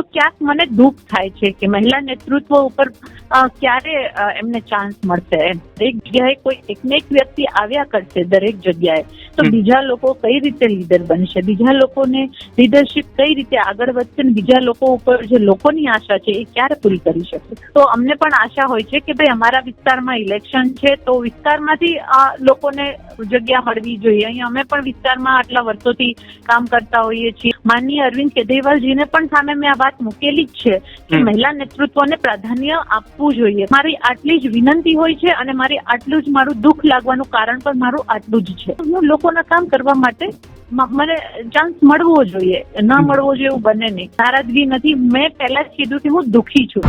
તો ક્યાંક મને દુઃખ થાય છે કે મહિલા નેતૃત્વ ઉપર ક્યારે એમને ચાન્સ મળશે? દરેક જગ્યાએ કોઈ એક ને એક વ્યક્તિ આવ્યા કરશે દરેક જગ્યાએ. તો બીજા લોકો કઈ રીતે લીડર બનશે? બીજા લોકોને લીડરશિપ કઈ રીતે આગળ વધશે? ને બીજા લોકો ઉપર જે લોકોની આશા છે એ ક્યારે પૂરી કરી શકશે? તો અમને પણ આશા હોય છે કે ભાઈ અમારા વિસ્તારમાં ઇલેક્શન છે તો વિસ્તારમાંથી આ લોકોને જગ્યા મળવી જોઈએ. અહીંયા અમે પણ વિસ્તારમાં આટલા વર્ષોથી કામ કરતા હોઈએ છીએ. માનનીય અરવિંદ કેજરીવાલજીને પણ સામે મેં આ વાત મૂકેલી જ છે કે. મહિલા નેતૃત્વને પ્રાધાન્ય આપવું જોઈએ. મારી આટલી જ વિનંતી હોય છે અને મારી આટલું જ મારું દુઃખ લાગવાનું કારણ પણ મારું આટલું જ છે. હું લોકોના કામ કરવા માટે મને ચાન્સ મળવો જોઈએ. ન મળવો જોઈએ એવું બને નહીં. નારાજગી નથી. મેં પહેલા જ કીધું કે હું દુઃખી છું.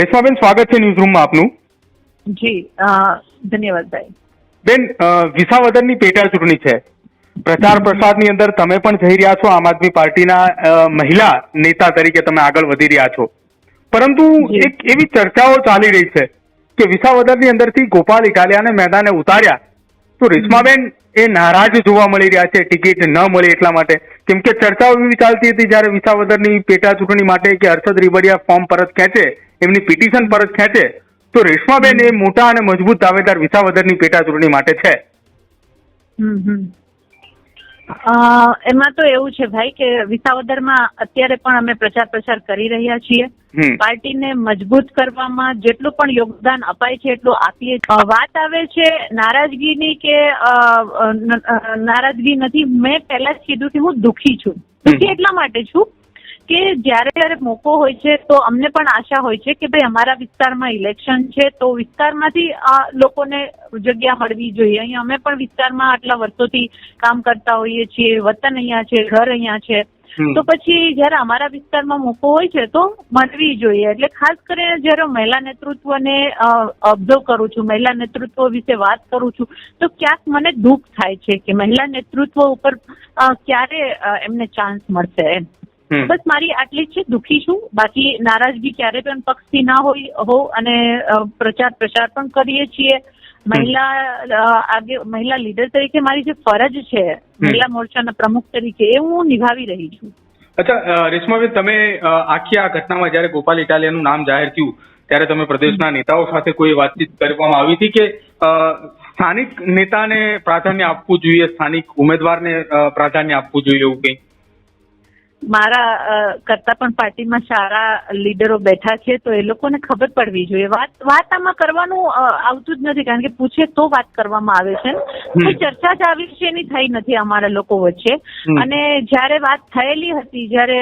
રેશમાબેન સ્વાગત છે ન્યૂઝ રૂમમાં આપનું. જી ધન્યવાદ ભાઈ. બેન વિસાવદરની પેટા ચૂંટણી છે. પ્રચાર પ્રસારની અંદર તમે પણ જઈ રહ્યા છો આમ આદમી પાર્ટીના મહિલા નેતા તરીકે તમે આગળ વધી રહ્યા છો. પરંતુ એક એવી ચર્ચાઓ ચાલી રહી છે કે વિસાવદરની અંદરથી ગોપાલ ઇટાલિયાને મેદાને ઉતાર્યા. તો રેશમાબેન એ નારાજ જોવા મળી રહ્યા છે ટિકિટ ન મળે એટલા માટે. કેમ કે ચર્ચાઓ એવી ચાલતી હતી જ્યારે વિસાવદરની પેટા ચૂંટણી માટે કે હર્ષદ રીબડિયા ફોર્મ પરત ખેંચે એમની પિટિશન પરત ખેંચે તો રેશમાબેન એ મોટા અને મજબૂત દાવેદાર વિસાવદરની પેટા ચૂંટણી માટે છે. એમાં તો એવું છે ભાઈ કે વિસાવદરમાં અત્યારે પણ અમે પ્રચાર પ્રસાર કરી રહ્યા છીએ. પાર્ટીને મજબૂત કરવામાં જેટલું પણ યોગદાન અપાય છે એટલું આપીએ વાત આવે છે નારાજગીની કે નારાજગી નથી. મેં પહેલા જ કીધું કે હું દુઃખી છું. દુઃખી એટલા માટે છું કે જ્યારે જ્યારે મોકો હોય છે તો અમને પણ આશા હોય છે કે ભાઈ અમારા વિસ્તારમાં ઇલેક્શન છે તો વિસ્તારમાંથી આ લોકોને જગ્યા મળવી જોઈએ. અહીંયા અમે પણ વિસ્તારમાં આટલા વર્ષોથી કામ કરતા હોઈએ છીએ વતન અહીંયા છે ઘર અહીંયા છે. તો પછી જયારે અમારા વિસ્તારમાં મોકો હોય છે તો મળવી જોઈએ. એટલે ખાસ કરીને જયારે મહિલા નેતૃત્વને ઓબ્ઝર્વ કરું છું મહિલા નેતૃત્વ વિશે વાત કરું છું તો ક્યાંક મને દુઃખ થાય છે કે મહિલા નેતૃત્વ ઉપર ક્યારે એમને ચાન્સ મળશે એમ. બસ મારી આટલી જ છે દુઃખી છું. બાકી નારાજગી ક્યારે પણ પક્ષથી ના હોય હો અને પ્રચાર પ્રસાર પણ કરીએ છીએ. મહિલા આગે મહિલા લીડર તરીકે મારી જે ફરજ છે મહિલા મોરચાના પ્રમુખ તરીકે એ હું નિભાવી રહી છું. અચ્છા રેશમાબેન તમે આખી આ ઘટનામાં જ્યારે ગોપાલ ઇટાલિયાનું નામ જાહેર થયું ત્યારે તમે પ્રદેશના નેતાઓ સાથે કોઈ વાતચીત કરવામાં આવી હતી કે સ્થાનિક નેતાને પ્રાધાન્ય આપવું જોઈએ સ્થાનિક ઉમેદવારને પ્રાધાન્ય આપવું જોઈએ એવું કંઈ? મારા કરતા પણ પાર્ટીમાં સારા લીડરો બેઠા છે તો એ લોકોને ખબર પડવી જોઈએ. વાત વાત આમાં કરવાનું આવતું જ નથી કારણ કે પૂછે તો વાત કરવામાં આવે છે. કોઈ ચર્ચા જ આવી છે એની થઈ નથી અમારા લોકો વચ્ચે. અને જ્યારે વાત થયેલી હતી જ્યારે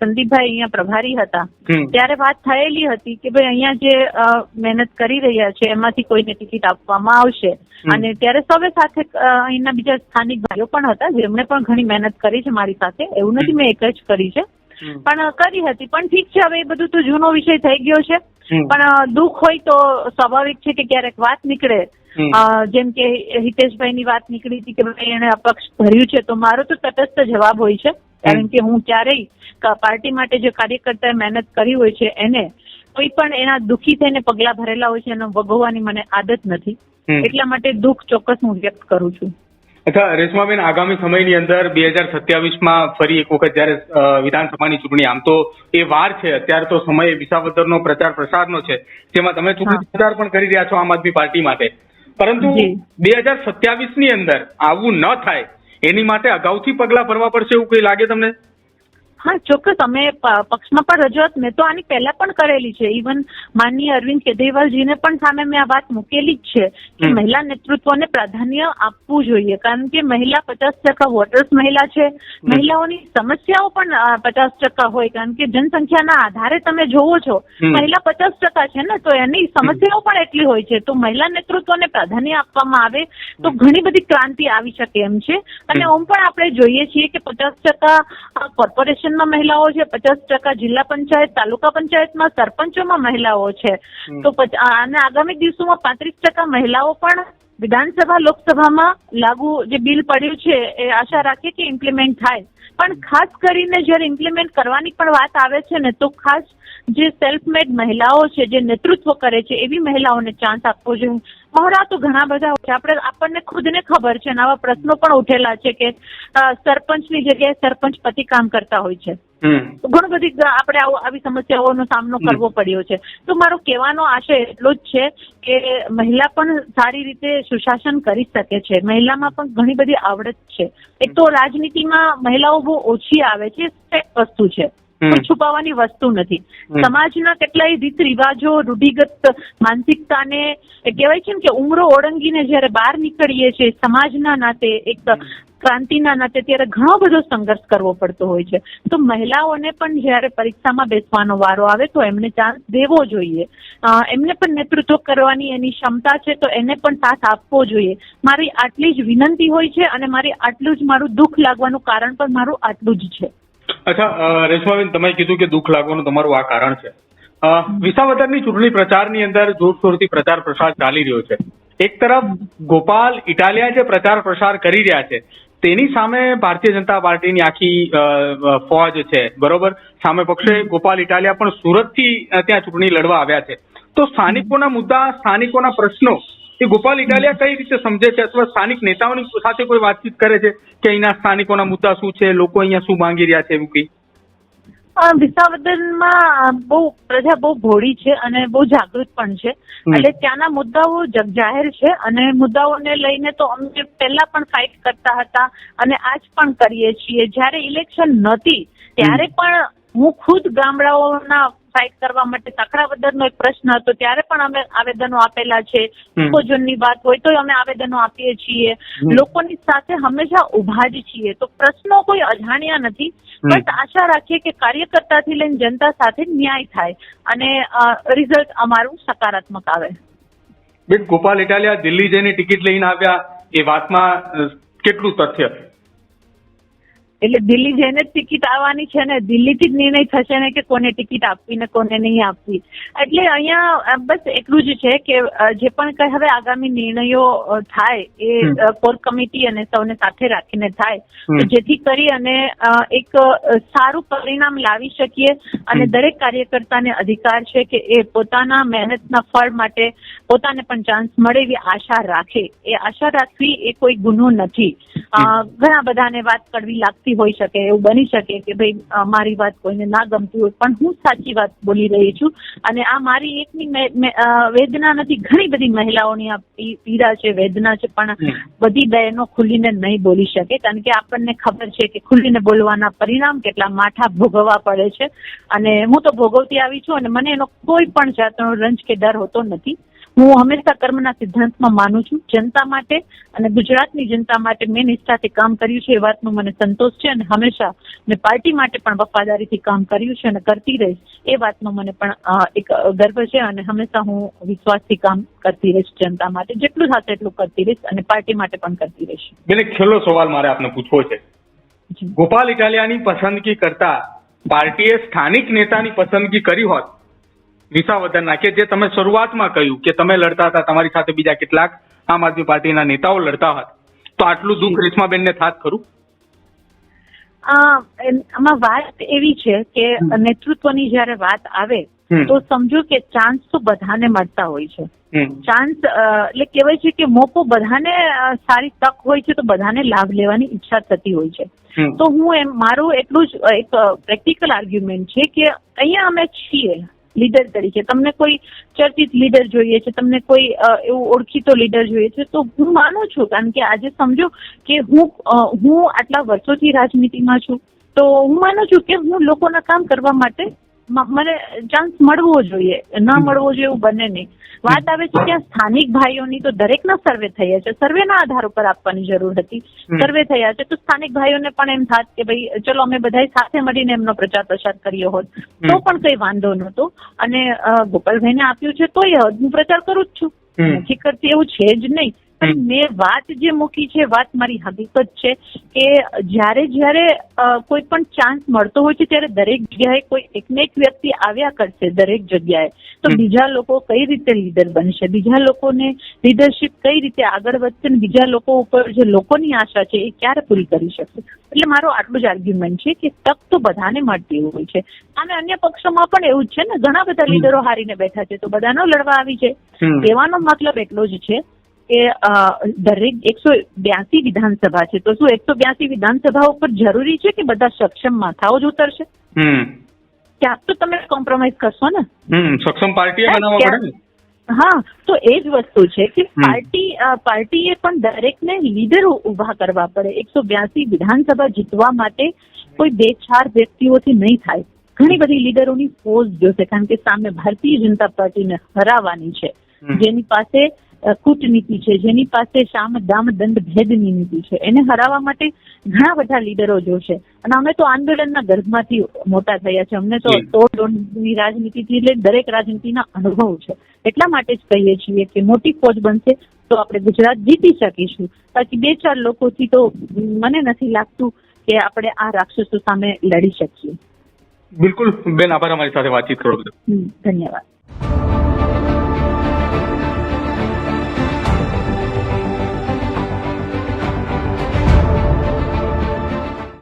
સંદીપભાઈ અહીંયા પ્રભારી હતા ત્યારે વાત થયેલી હતી કે ભાઈ અહીંયા જે મહેનત કરી રહ્યા છે એમાંથી કોઈને ટિકિટ આપવામાં આવશે. અને ત્યારે સૌએ સાથે અહીંના બીજા સ્થાનિક ભાઈઓ પણ હતા જેમણે પણ ઘણી મહેનત કરી છે મારી સાથે. એવું નથી મેં એક જ કરી છે. પણ કરી હતી. પણ ઠીક છે હવે એ બધું તો જૂનો વિષય થઈ ગયો છે. પણ દુઃખ હોય તો સ્વાભાવિક છે કે ક્યારેક વાત નીકળે. જેમ કે હિતેશભાઈ ની વાત નીકળી હતી કે ભાઈ એને અપક્ષ ભર્યું છે તો મારો તો તટસ્થ જવાબ હોય છે. કારણ કે હું ક્યારેય પાર્ટી માટે જે કાર્યકર્તાએ મહેનત કરી હોય છે એને કોઈ પણ એના દુઃખી થઈને પગલા ભરેલા હોય છે એનો વગોવવાની મને આદત નથી. એટલા માટે દુઃખ ચોક્કસ હું વ્યક્ત કરું છું. અચ્છા રેશમાબેન આગામી સમયની અંદર બે હજાર સત્યાવીસમાં ફરી એક વખત જ્યારે વિધાનસભાની ચૂંટણી આમ તો એ વાર છે. અત્યારે તો સમય વિસાવદરનો પ્રચાર પ્રસારનો છે. જેમાં તમે ચૂંટણી પ્રચાર પણ કરી રહ્યા છો આમ આદમી પાર્ટી માટે. પરંતુ બે હજાર સત્યાવીસની અંદર આવું ન થાય એની માટે અગાઉથી પગલા ભરવા પડશે એવું કઈ લાગે તમને? હા ચોક્કસ અમે પક્ષમાં પણ રજૂઆત મેં તો આની પહેલા પણ કરેલી છે. ઇવન માનનીય અરવિંદ કેજરીવાલજીને પણ સામે મેં આ વાત મૂકેલી જ છે કે મહિલા નેતૃત્વને પ્રાધાન્ય આપવું જોઈએ. કારણ કે મહિલા પચાસ ટકા વોટર્સ મહિલા છે. મહિલાઓની સમસ્યાઓ પણ પચાસ ટકા હોય. કારણ કે જનસંખ્યાના આધારે તમે જોવો છો મહિલા પચાસ ટકા છે ને તો એની સમસ્યાઓ પણ એટલી હોય છે. તો મહિલા નેતૃત્વને પ્રાધાન્ય આપવામાં આવે તો ઘણી બધી ક્રાંતિ આવી શકે એમ છે. અને. ઓમ પણ આપણે જોઈએ છીએ કે પચાસ ટકા કોર્પોરેશનમાં મહિલાઓ છે પચાસ ટકા જિલ્લા પંચાયત તાલુકા પંચાયતમાં સરપંચોમાં મહિલાઓ છે. તો અને આગામી દિવસોમાં પાંત્રીસ ટકા મહિલાઓ પણ વિધાનસભા, લોકસભામાં લાગુ જે બિલ પડ્યું છે એ આશા રાખીએ કે ઇમ્પ્લિમેન્ટ થાય. પણ ખાસ કરીને જ્યારે ઇમ્પ્લિમેન્ટ કરવાની પણ વાત આવે છે ને, તો ખાસ જે સેલ્ફ મેડ મહિલાઓ છે, જે નેતૃત્વ કરે છે, એવી મહિલાઓને ચાન્સ આપવો જોઈએ. મહોરા તો ઘણા બધા છે. આપણે, આપણને ખુદને ખબર છે અને આવા પ્રશ્નો પણ ઉઠેલા છે કે સરપંચની જગ્યાએ સરપંચ પતિ કામ કરતા હોય છે. ઘણું બધી આપણે આવો આવી સમસ્યાઓનો સામનો કરવો પડ્યો છે. તો મારો કહેવાનો આશય એટલો જ છે કે મહિલા પણ સારી રીતે સુશાસન કરી શકે છે. મહિલામાં પણ ઘણી બધી આવડત છે. એક તો રાજનીતિમાં મહિલાઓ બહુ ઓછી આવે છે વસ્તુ છે. કોઈ છુપાવવાની વસ્તુ નથી. સમાજના કેટલાય રીત રિવાજો રૂઢિગત માનસિકતાને કહેવાય છે ને કે ઉમરો ઓળંગીને જયારે બહાર નીકળીએ છીએ સમાજના નાતે એક ક્રાંતિના નાતે ત્યારે ઘણો બધો સંઘર્ષ કરવો પડતો હોય છે. તો મહિલાઓને પણ જ્યારે પરીક્ષામાં બેસવાનો વારો આવે તો એમને ચાન્સ દેવો જોઈએ. એમને પણ નેતૃત્વ કરવાની એની ક્ષમતા છે તો એને પણ સાથ આપવો જોઈએ. મારી આટલી જ વિનંતી હોય છે અને મારી આટલું જ મારું દુઃખ લાગવાનું કારણ પણ મારું આટલું જ છે. અચ્છા રેશમાબેન, તમે કીધું કે દુઃખ લાગવાનું તમારું આ કારણ છે. વિસાવદરની ચૂંટણી પ્રચારની અંદર જોરશોરથી પ્રચાર પ્રસાર ચાલી રહ્યો છે. એક તરફ ગોપાલ ઇટાલિયા જે પ્રચાર પ્રસાર કરી રહ્યા છે, તેની સામે ભારતીય જનતા પાર્ટીની આખી ફોજ છે, બરોબર? સામે પક્ષે ગોપાલ ઇટાલિયા પણ સુરતથી ત્યાં ચૂંટણી લડવા આવ્યા છે. તો સ્થાનિકોના મુદ્દા, સ્થાનિકોના પ્રશ્નો એ ગોપાલ ઇટાલિયા કઈ રીતે સમજે છે અથવા સ્થાનિક નેતાઓની સાથે કોઈ વાતચીત કરે છે કે અહીંના સ્થાનિકોના મુદ્દા શું છે લોકો અહીંયા શું માંગી રહ્યા છે એવું કઈ? વિસાવદનમાં બહુ પ્રજા બહુ ભોળી છે અને બહુ જાગૃત પણ છે. એટલે ત્યાંના મુદ્દાઓ જગજાહેર છે અને મુદ્દાઓને લઈને તો અમે પહેલા પણ ફાઇટ કરતા હતા અને આજ પણ કરીએ છીએ. જ્યારે ઇલેક્શન નહોતી ત્યારે પણ હું ખુદ ગામડાઓના ફાઇટ કરવા માટે તકરાવદરનો એક પ્રશ્ન હતો. ત્યારે પણ અમે આવેદનો આપેલા છે. ઇકોઝોનની વાત હોય તો અમે આવેદનો આપીએ છીએ. લોકોની સાથે હંમેશા ઊભા જ છીએ. તો પ્રશ્નો કોઈ અજાણ્યા નથી. બટ આશા રાખીએ કે કાર્યકર્તાથી લઈને જનતા સાથે ન્યાય થાય અને રિઝલ્ટ અમારું સકારાત્મક આવે. બેન ગોપાલ ઇટાલિયા દિલ્હી જઈને ટિકિટ લઈને આવ્યા એ વાતમાં કેટલું તથ્ય? એટલે દિલ્હી જઈને જ ટિકિટ આવવાની છે ને દિલ્હીથી જ નિર્ણય થશે ને કે કોને ટિકિટ આપવી ને કોને નહીં આપવી. એટલે અહીંયા બસ એટલું જ છે કે જે પણ કઈ હવે આગામી નિર્ણયો થાય એ કોર કમિટી અને સૌને સાથે રાખીને થાય. જેથી કરી અને એક સારું પરિણામ લાવી શકીએ અને. દરેક કાર્યકર્તાને અધિકાર છે કે એ પોતાના મહેનતના ફળ માટે પોતાને પણ ચાન્સ મળે એવી આશા રાખે. એ આશા રાખવી એ કોઈ ગુનો નથી. ઘણા બધાને વાત કરવી લાગતી હોઈ શકે એવું બની શકે કે ભાઈ મારી વાત કોઈને ના ગમતી હોય. પણ હું સાચી વાત બોલી રહી છું અને આ મારી એકની વેદના નથી. ઘણી બધી મહિલાઓની આ પીડા છે વેદના છે પણ બધી બહેનો ખુલીને નહીં બોલી શકે. કારણ કે આપણને ખબર છે કે ખુલીને બોલવાના પરિણામ કેટલા માઠા ભોગવવા પડે છે. અને હું તો ભોગવતી આવી છું અને મને એનો કોઈ પણ જાતનો રંજ કે ડર હોતો નથી. હું હંમેશા કર્મના સિદ્ધાંતમાં માનું છું. જનતા માટે અને ગુજરાતની જનતા માટે મેં નિષ્ઠાથી કામ કર્યું છે. એ વાતનો મને સંતોષ છે અને હંમેશા મેં પાર્ટી માટે પણ વફાદારીથી કામ કર્યું છે અને કરતી રહીશ. એ વાતનો મને પણ એક ગર્વ છે અને હંમેશા હું વિશ્વાસથી કામ કરતી રહીશ જનતા માટે. જેટલું થશે એટલું કરતી રહીશ અને પાર્ટી માટે પણ કરતી રહીશ. બેન એક છેલ્લો સવાલ મારે આપને પૂછવો છે. ગોપાલ ઇટાલિયાની પસંદગી કરતા પાર્ટીએ સ્થાનિક નેતાની પસંદગી કરી હોત વિસાવદરના કે જે તમે શરૂઆતમાં કહ્યું કે તમે લડતા હતા તમારી સાથે બીજા કેટલાક આમ આદમી પાર્ટીના નેતાઓ લડતા હતા. તો આટલું દુઃખ રેશમાબેનને થાત ખરું? આમાં વાત એવી છે કે. નેતૃત્વની જ્યારે વાત આવે તો સમજો કે ચાન્સ તો બધાને મળતા હોય છે. ચાન્સ એટલે કહેવાય છે કે મોકો બધાને સારી તક હોય છે તો બધાને લાભ લેવાની ઈચ્છા થતી હોય છે. તો હું એમ મારું એટલું જ એક પ્રેક્ટિકલ આર્ગ્યુમેન્ટ છે કે અહીંયા અમે છીએ. લીડર તરીકે. તમને કોઈ ચર્ચિત લીડર જોઈએ છે, તમને કોઈ એવું ઓળખીતો લીડર જોઈએ છે, તો હું માનું છું, કારણ કે આજે સમજો કે હું હું આટલા વર્ષોથી રાજનીતિમાં છું, તો હું માનું છું કે હું લોકોના કામ કરવા માટે મને ચાન્સ મળવો જોઈએ. ન મળવો જોઈએ એવું બને નહીં. વાત આવે છે ત્યાં સ્થાનિક ભાઈઓની તો દરેકના સર્વે થયા છે. સર્વેના આધાર ઉપર આપવાની જરૂર હતી. સર્વે થયા છે. તો સ્થાનિક ભાઈઓને પણ એમ થાત કે ભાઈ ચલો અમે બધાય સાથે મળીને એમનો પ્રચાર પ્રસાર કર્યો હોત. તો પણ કઈ વાંધો નહોતો. અને ગોપાલભાઈને આપ્યું છે તોય હું પ્રચાર કરું જ છું. નથી કરતી એવું છે જ નહીં. પણ મેં વાત જે મૂકી છે વાત મારી હકીકત છે કે જ્યારે જ્યારે કોઈ પણ ચાન્સ મળતો હોય છે ત્યારે દરેક જગ્યાએ કોઈ એક ને એક વ્યક્તિ આવ્યા કરશે દરેક જગ્યાએ. તો બીજા લોકો કઈ રીતે લીડર બનશે? બીજા લોકોને લીડરશિપ કઈ રીતે આગળ વધશે ને બીજા લોકો ઉપર જે લોકોની આશા છે એ ક્યારે પૂરી કરી શકશે? એટલે મારો આટલું જ આર્ગ્યુમેન્ટ છે કે તક તો બધાને મળતી હોય છે. અને અન્ય પક્ષોમાં પણ એવું જ છે ને ઘણા બધા લીડરો હારીને બેઠા છે. તો બધાનો લડવા આવી છે. કહેવાનો મતલબ એટલો જ છે કે દરેક એકસો બ્યાસી વિધાનસભા છે. તો શું એકસો બ્યાસી વિધાનસભા ઉપર જરૂરી છે કે બધા સક્ષમ માથાઓ જ ઉતરશે? ક્યાંક તો તમે કોમ્પ્રોમાઇઝ કરશો ને. સક્ષમ પાર્ટી બનાવવા પડે હા તો એ જ વસ્તુ છે કે. પાર્ટી પાર્ટીએ પણ દરેકને લીડર ઊભા કરવા પડે. એકસો બ્યાસી વિધાનસભા જીતવા માટે કોઈ બે ચાર વ્યક્તિઓથી નહીં થાય. ઘણી બધી લીડરોની ફોર્સ જોશે કારણ કે સામે ભારતીય જનતા પાર્ટીને હરાવવાની છે. જેની પાસે કૂટનીતિ છે જેની પાસે સામ દામ દંડ ભેદની નીતિ છે. એને હરાવવા માટે ઘણા બધા લીડરો જોશે. અને અમે તો આંદોલનના ગર્ભમાંથી મોટા થયા છે. અમને તો તોડની રાજનીતિથી એટલે દરેક રાજનીતિના અનુભવ છે. એટલા માટે જ કહીએ છીએ કે મોટી ફોજ બનશે તો આપણે ગુજરાત જીતી શકીશું. બાકી બે ચાર લોકોથી તો મને નથી લાગતું કે આપણે આ રાક્ષસો સામે લડી શકીએ. બિલકુલ. બેન આભાર અમારી સાથે વાતચીત કરો. ધન્યવાદ.